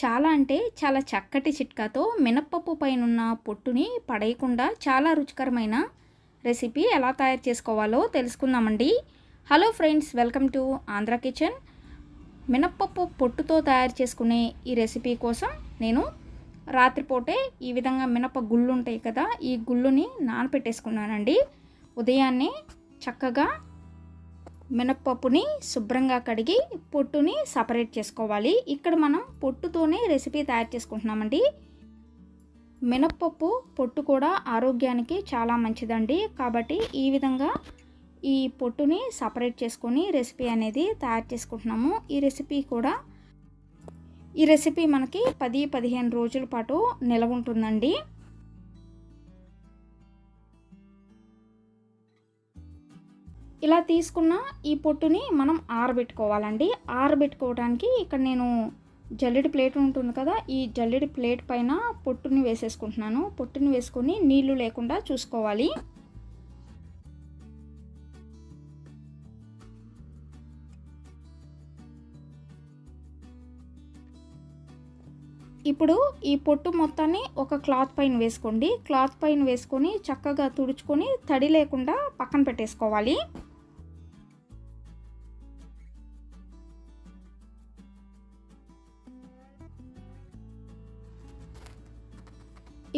చాలా అంటే చాలా చక్కటి చిట్కాతో మినప్పప్పు పైనున్న పొట్టుని పడేయకుండా చాలా రుచికరమైన రెసిపీ ఎలా తయారు చేసుకోవాలో తెలుసుకుందామండి. Hello friends welcome to Andhra kitchen మినప్పప్పు పొట్టుతో తయారు చేసుకునే ఈ రెసిపీ కోసం నేను రాత్రిపూటే ఈ విధంగా మినప గుళ్ళు ఉంటాయి కదా ఈ గుళ్ళుని నానపెట్టేసుకున్నానండి. ఉదయాన్నే చక్కగా మినప్పప్పుని శుభ్రంగా కడిగి పొట్టుని సపరేట్ చేసుకోవాలి. ఇక్కడ మనం పొట్టుతోనే రెసిపీ తయారు చేసుకుంటున్నామండి. మినప్పప్పు పొట్టు కూడా ఆరోగ్యానికి చాలా మంచిదండి. కాబట్టి ఈ విధంగా ఈ పొట్టుని సపరేట్ చేసుకొని రెసిపీ అనేది తయారు చేసుకుంటున్నాము. ఈ రెసిపీ కూడా ఈ రెసిపీ మనకి పది పదిహేను రోజుల పాటు నిలవ ఉంటుందండి ఇలా తీసుకున్న ఈ పొట్టుని మనం ఆరబెట్టుకోవాలండి. ఆరబెట్టుకోవడానికి ఇక్కడ నేను జల్లెడి ప్లేట్ ఉంటుంది కదా ఈ జల్లెడి ప్లేట్ పైన పొట్టుని వేసేసుకుంటున్నాను. పొట్టుని వేసుకొని నీళ్ళు లేకుండా చూసుకోవాలి. ఇప్పుడు ఈ పొట్టు మొత్తాన్ని ఒక క్లాత్ పైన వేసుకోండి. క్లాత్ పైన వేసుకొని చక్కగా తుడుచుకొని తడి లేకుండా పక్కన పెట్టేసుకోవాలి.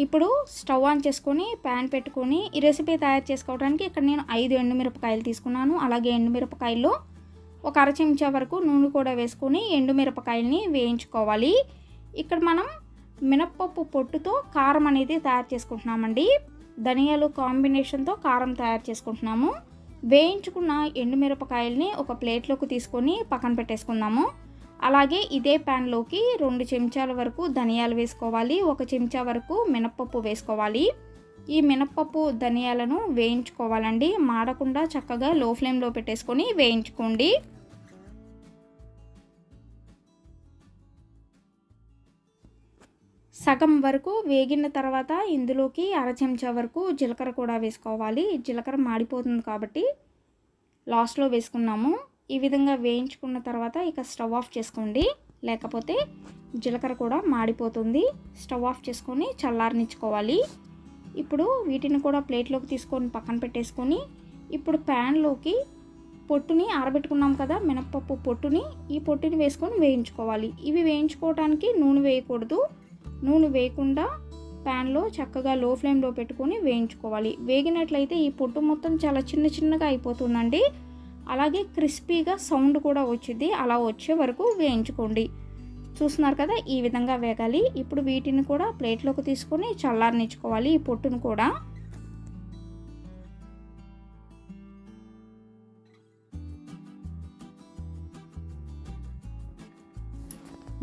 ఇప్పుడు స్టవ్ ఆన్ చేసుకొని ప్యాన్ పెట్టుకొని ఈ రెసిపీ తయారు చేసుకోవడానికి ఇక్కడ నేను ఐదు ఎండుమిరపకాయలు తీసుకున్నాను. అలాగే ఎండుమిరపకాయల్లో ఒక అర చెంచా వరకు నూనె కూడా వేసుకొని ఎండుమిరపకాయల్ని వేయించుకోవాలి. ఇక్కడ మనం మినప్పప్పు పొట్టుతో కారం అనేది తయారు చేసుకుంటున్నామండి. ధనియాలు కాంబినేషన్తో కారం తయారు చేసుకుంటున్నాము. వేయించుకున్న ఎండుమిరపకాయల్ని ఒక ప్లేట్లోకి తీసుకొని పక్కన పెట్టేసుకుందాము. అలాగే ఇదే ప్యాన్లోకి రెండు చెంచాల వరకు ధనియాలు వేసుకోవాలి ఒక చెంచా వరకు మినప్పప్పు వేసుకోవాలి. ఈ మినప్పప్పు ధనియాలను వేయించుకోవాలండి. మాడకుండా చక్కగా లో ఫ్లేమ్లో పెట్టేసుకొని వేయించుకోండి. సగం వరకు వేగిన తర్వాత ఇందులోకి అర చెంచా వరకు జీలకర్ర కూడా వేసుకోవాలి. జీలకర్ర మాడిపోతుంది కాబట్టి లాస్ట్లో వేసుకున్నాము. ఈ విధంగా వేయించుకున్న తర్వాత ఇక స్టవ్ ఆఫ్ చేసుకోండి. లేకపోతే జీలకర్ర కూడా మాడిపోతుంది. స్టవ్ ఆఫ్ చేసుకొని చల్లారనిచ్చుకోవాలి. ఇప్పుడు వీటిని కూడా ప్లేట్లోకి తీసుకొని పక్కన పెట్టేసుకొని ఇప్పుడు ప్యాన్లోకి పొట్టుని ఆరబెట్టుకున్నాం కదా మినప్పప్పు పొట్టుని ఈ పొట్టుని వేసుకొని వేయించుకోవాలి. ఇవి వేయించుకోవడానికి నూనె వేయకూడదు. నూనె వేయకుండా ప్యాన్లో చక్కగా లో ఫ్లేమ్లో పెట్టుకొని వేయించుకోవాలి. వేగినట్లయితే ఈ పొట్టు మొత్తం చాలా చిన్న చిన్నగా అయిపోతుందండి. అలాగే క్రిస్పీగా సౌండ్ కూడా వచ్చింది. అలా వచ్చే వరకు వేయించుకోండి. చూస్తున్నారు కదా ఈ విధంగా వేగాలి. ఇప్పుడు వీటిని కూడా ప్లేట్లోకి తీసుకొని చల్లారనిచ్చుకోవాలి ఈ పొట్టును కూడా.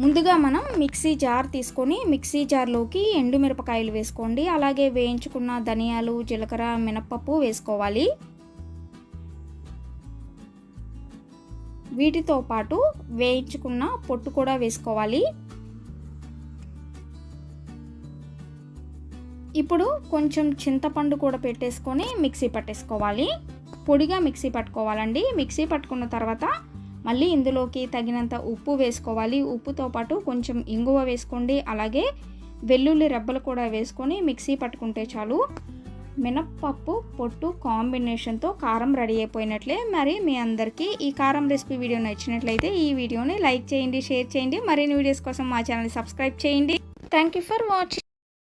ముందుగా మనం మిక్సీ జార్ తీసుకొని మిక్సీ జార్లోకి ఎండుమిరపకాయలు వేసుకోండి. అలాగే వేయించుకున్న ధనియాలు జీలకర్ర మినప్పప్పు వేసుకోవాలి. వీటితో పాటు వేయించుకున్న పొట్టు కూడా వేసుకోవాలి. ఇప్పుడు కొంచెం చింతపండు కూడా పెట్టేసుకొని మిక్సీ పట్టేసుకోవాలి. పొడిగా మిక్సీ పట్టుకోవాలండి. మిక్సీ పట్టుకున్న తర్వాత మళ్ళీ ఇందులోకి తగినంత ఉప్పు వేసుకోవాలి. ఉప్పుతో పాటు కొంచెం ఇంగువ వేసుకోండి. అలాగే వెల్లుల్లి రెబ్బలు కూడా వేసుకొని మిక్సీ పట్టుకుంటే చాలు. మినప్పప్పు పొట్టు కాంబినేషన్తో కారం రెడీ అయిపోయినట్లే. మరి మీ అందరికీ ఈ కారం రెసిపీ వీడియో నచ్చినట్లయితే ఈ వీడియోని లైక్ చేయండి షేర్ చేయండి. మరిన్ని వీడియోస్ కోసం మా ఛానల్ని సబ్స్క్రైబ్ చేయండి. Thank you for watching.